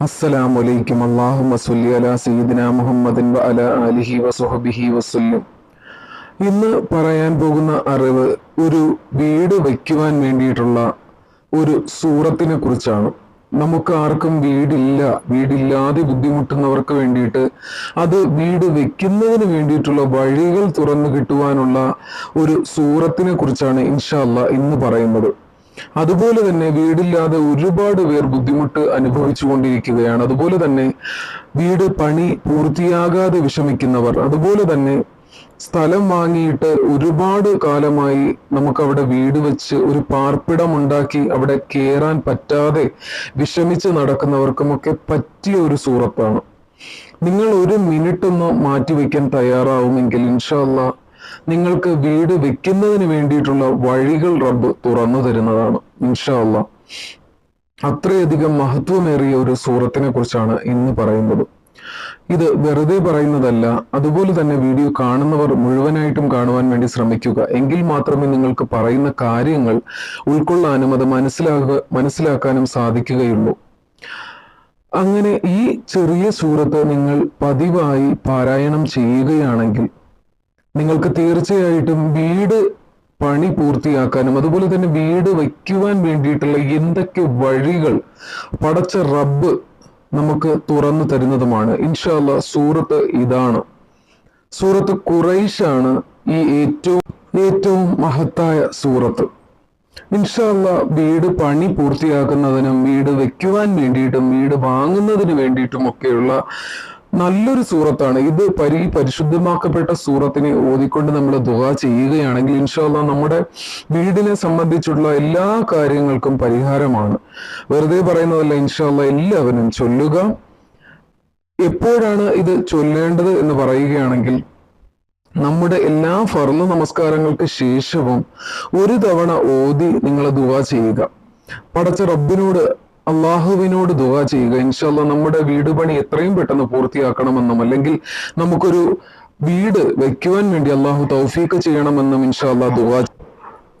അസ്സലാമു അലൈക്കും അല്ലാഹുമ്മ സ്വല്ലി അലാ സീദിന മുഹമ്മദിൻ വ അലാ ആലിഹി വസുഹബിഹി വസല്ലം. ഇന്ന് പറയാൻ പോകുന്ന അറിവ് ഒരു വീട് വയ്ക്കുവാൻ വേണ്ടിയിട്ടുള്ള ഒരു സൂറത്തിനെ കുറിച്ചാണ്. നമുക്ക് ആർക്കും വീടില്ല. വീടില്ലാതെ ബുദ്ധിമുട്ടുന്നവർക്ക് വേണ്ടിയിട്ട് അത് വീട് വെക്കുന്നതിന് വേണ്ടിയിട്ടുള്ള വഴികൾ തുറന്നു കിട്ടുവാനുള്ള ഒരു സൂറത്തിനെ കുറിച്ചാണ് ഇൻഷാല്ല ഇന്ന് പറയുന്നത്. അതുപോലെ തന്നെ വീടില്ലാതെ ഒരുപാട് പേർ ബുദ്ധിമുട്ട് അനുഭവിച്ചു കൊണ്ടിരിക്കുകയാണ്. അതുപോലെ തന്നെ വീട് പണി പൂർത്തിയാകാതെ വിഷമിക്കുന്നവർ. അതുപോലെ തന്നെ സ്ഥലം വാങ്ങിയിട്ട് ഒരുപാട് കാലമായി നമുക്ക് അവിടെ വീട് വെച്ച് ഒരു പാർപ്പിടം ഉണ്ടാക്കി അവിടെ കയറാൻ പറ്റാതെ വിഷമിച്ച് നടക്കുന്നവർക്കുമൊക്കെ പറ്റിയ ഒരു സൂറത്താണ്. നിങ്ങൾ ഒരു മിനിറ്റ് ഒന്ന് മാറ്റിവെക്കാൻ തയ്യാറാവുമെങ്കിൽ ഇൻഷാല്ല നിങ്ങൾക്ക് വീട് വെക്കുന്നതിന് വേണ്ടിയിട്ടുള്ള വഴികൾ റബ്ബ് തുറന്നു തരുന്നതാണ് ഇൻഷാല്ല അത്രയധികം മഹത്വമേറിയ ഒരു സൂറത്തിനെ കുറിച്ചാണ് ഇന്ന് പറയുന്നത്. ഇത് വെറുതെ പറയുന്നതല്ല അതുപോലെ തന്നെ വീഡിയോ കാണുന്നവർ മുഴുവനായിട്ടും കാണുവാൻ വേണ്ടി ശ്രമിക്കുക. എങ്കിൽ മാത്രമേ നിങ്ങൾക്ക് പറയുന്ന കാര്യങ്ങൾ ഉൾക്കൊള്ളാനും അത് മനസ്സിലാക്കുക മനസ്സിലാക്കാനും സാധിക്കുകയുള്ളൂ. അങ്ങനെ ഈ ചെറിയ സൂറത്ത് നിങ്ങൾ പതിവായി പാരായണം ചെയ്യുകയാണെങ്കിൽ നിങ്ങൾക്ക് തീർച്ചയായിട്ടും വീട് പണി പൂർത്തിയാക്കാനും അതുപോലെ തന്നെ വീട് വയ്ക്കുവാൻ വേണ്ടിയിട്ടുള്ള എന്തൊക്കെ വഴികൾ പടച്ച റബ്ബ് നമുക്ക് തുറന്നു തരുന്നതുമാണ്. ഇൻഷാല്ല സൂറത്ത് ഇതാണ്. സൂറത്ത് കുറൈഷാണ് ഈ ഏറ്റവും ഏറ്റവും മഹത്തായ സൂറത്ത്. ഇൻഷാല്ല വീട് പണി പൂർത്തിയാക്കുന്നതിനും വീട് വെക്കുവാൻ വേണ്ടിയിട്ടും വീട് വാങ്ങുന്നതിന് വേണ്ടിയിട്ടും ഒക്കെയുള്ള നല്ലൊരു സൂറത്താണ്. ഇത് പരി പരിശുദ്ധമാക്കപ്പെട്ട സൂറത്തിനെ ഓതിക്കൊണ്ട് നമ്മൾ ദുഹ ചെയ്യുകയാണെങ്കിൽ ഇൻഷാല്ല നമ്മുടെ വീടിനെ സംബന്ധിച്ചുള്ള എല്ലാ കാര്യങ്ങൾക്കും പരിഹാരമാണ്. വെറുതെ പറയുന്നതല്ല ഇൻഷാല്ല എല്ലാവരും ചൊല്ലുക. എപ്പോഴാണ് ഇത് ചൊല്ലേണ്ടത് എന്ന് പറയുകയാണെങ്കിൽ നമ്മുടെ എല്ലാ ഫർൾ നമസ്കാരങ്ങൾക്ക് ശേഷവും ഒരു തവണ ഓതി നിങ്ങൾ ദുആ ചെയ്യുക. പടച്ച റബ്ബിനോട് അള്ളാഹുവിനോട് ദുആ ചെയ്യുക. ഇൻഷല്ല നമ്മുടെ വീട് പണി എത്രയും പെട്ടെന്ന് പൂർത്തിയാക്കണമെന്നും അല്ലെങ്കിൽ നമുക്കൊരു വീട് വെക്കുവാൻ വേണ്ടി അള്ളാഹു തൗഫീക്ക് ചെയ്യണമെന്നും ഇൻഷാല്ല ദുആ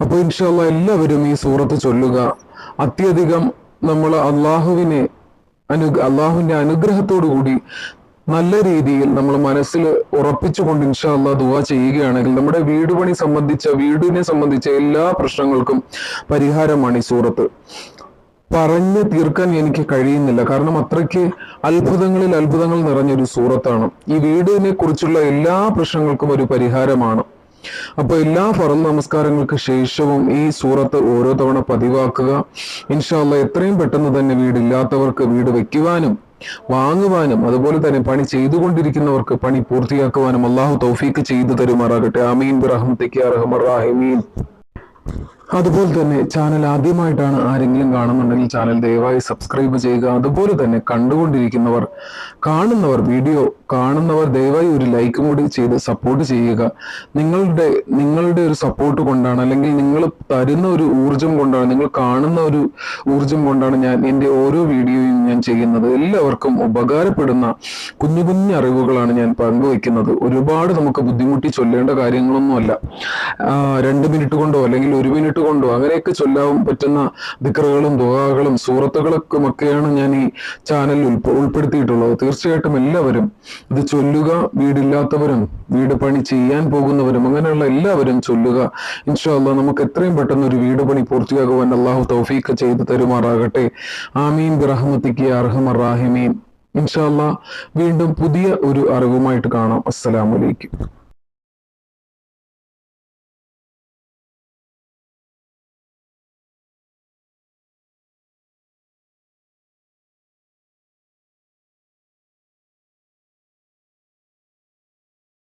അപ്പൊ ഇൻഷാല്ല എല്ലാവരും ഈ സൂറത്ത് ചൊല്ലുക. അത്യധികം നമ്മൾ അള്ളാഹുവിനെ അനു അള്ളാഹുവിന്റെ അനുഗ്രഹത്തോടു കൂടി നല്ല രീതിയിൽ നമ്മൾ മനസ്സിൽ ഉറപ്പിച്ചുകൊണ്ട് ഇൻഷാല്ല ദുവ ചെയ്യുകയാണെങ്കിൽ നമ്മുടെ വീട് പണി സംബന്ധിച്ച വീടിനെ സംബന്ധിച്ച എല്ലാ പ്രശ്നങ്ങൾക്കും പരിഹാരമാണ് ഈ സൂറത്ത്. പറഞ്ഞു തീർക്കാൻ എനിക്ക് കഴിയുന്നില്ല. കാരണം അത്രയ്ക്ക് അത്ഭുതങ്ങളിൽ അത്ഭുതങ്ങൾ നിറഞ്ഞൊരു സൂറത്താണ്. ഈ വീടിനെ കുറിച്ചുള്ള എല്ലാ പ്രശ്നങ്ങൾക്കും ഒരു പരിഹാരമാണ്. അപ്പൊ എല്ലാ ഫറൽ നമസ്കാരങ്ങൾക്ക് ശേഷവും ഈ സൂറത്ത് ഓരോ തവണ പതിവാക്കുക. ഇൻഷാല്ല എത്രയും പെട്ടെന്ന് തന്നെ വീടില്ലാത്തവർക്ക് വീട് വെക്കുവാനും വാങ്ങുവാനും അതുപോലെ തന്നെ പണി ചെയ്തുകൊണ്ടിരിക്കുന്നവർക്ക് പണി പൂർത്തിയാക്കുവാനും അള്ളാഹു തൗഫീക്ക് ചെയ്തു തരുമാറാകട്ടെ. അമീൻ റഹ്മത്തേക്ക് റഹ്മറാഹിമീൻ അതുപോലെ തന്നെ ചാനൽ ആദ്യമായിട്ടാണ് ആരെങ്കിലും കാണുന്നുണ്ടെങ്കിൽ ചാനൽ ദയവായി സബ്സ്ക്രൈബ് ചെയ്യുക. അതുപോലെ തന്നെ കണ്ടുകൊണ്ടിരിക്കുന്നവർ കാണുന്നവർ വീഡിയോ കാണുന്നവർ ദയവായി ഒരു ലൈക്കും കൂടി ചെയ്ത് സപ്പോർട്ട് ചെയ്യുക. നിങ്ങളുടെ നിങ്ങളുടെ ഒരു സപ്പോർട്ട് കൊണ്ടാണ് അല്ലെങ്കിൽ നിങ്ങൾ തരുന്ന ഒരു ഊർജം കൊണ്ടാണ് നിങ്ങൾ കാണുന്ന ഒരു ഊർജം കൊണ്ടാണ് ഞാൻ എന്റെ ഓരോ വീഡിയോയും ഞാൻ ചെയ്യുന്നത്. എല്ലാവർക്കും ഉപകാരപ്പെടുന്ന കുഞ്ഞു കുഞ്ഞു അറിവുകളാണ് ഞാൻ പങ്കുവെക്കുന്നത് ഒരുപാട് നമുക്ക് ബുദ്ധിമുട്ടി ചൊല്ലേണ്ട കാര്യങ്ങളൊന്നുമല്ല. രണ്ട് മിനിറ്റ് കൊണ്ടോ അല്ലെങ്കിൽ ഒരു മിനിറ്റ് കൊണ്ടോ അങ്ങനെയൊക്കെ ചൊല്ലാൻ പറ്റുന്ന ദിക്കറുകളും ദുആകളും സൂറത്തുകളൊക്കെ ഒക്കെയാണ് ഞാൻ ഈ ചാനലിൽ ഉൾപ്പെ ഉൾപ്പെടുത്തിയിട്ടുള്ളത്. തീർച്ചയായിട്ടും എല്ലാവരും ഇത് ചൊല്ലുക വീടില്ലാത്തവരും വീട് പണി ചെയ്യാൻ പോകുന്നവരും അങ്ങനെയുള്ള എല്ലാവരും ചൊല്ലുക. ഇൻഷാല്ല നമുക്ക് എത്രയും പെട്ടെന്ന് ഒരു വീട് പണി പൂർത്തിയാകുവാൻ അള്ളാഹു തൗഫീഖ് ചെയ്ത് തരുമാറാകട്ടെ. ആമീൻ. ബിറഹമത്തിക്ക് അർഹമർ റാഹിമീൻ. ഇൻഷാല്ല വീണ്ടും പുതിയ ഒരു അറിവുമായിട്ട് കാണാം. അസ്സലാമലൈക്കും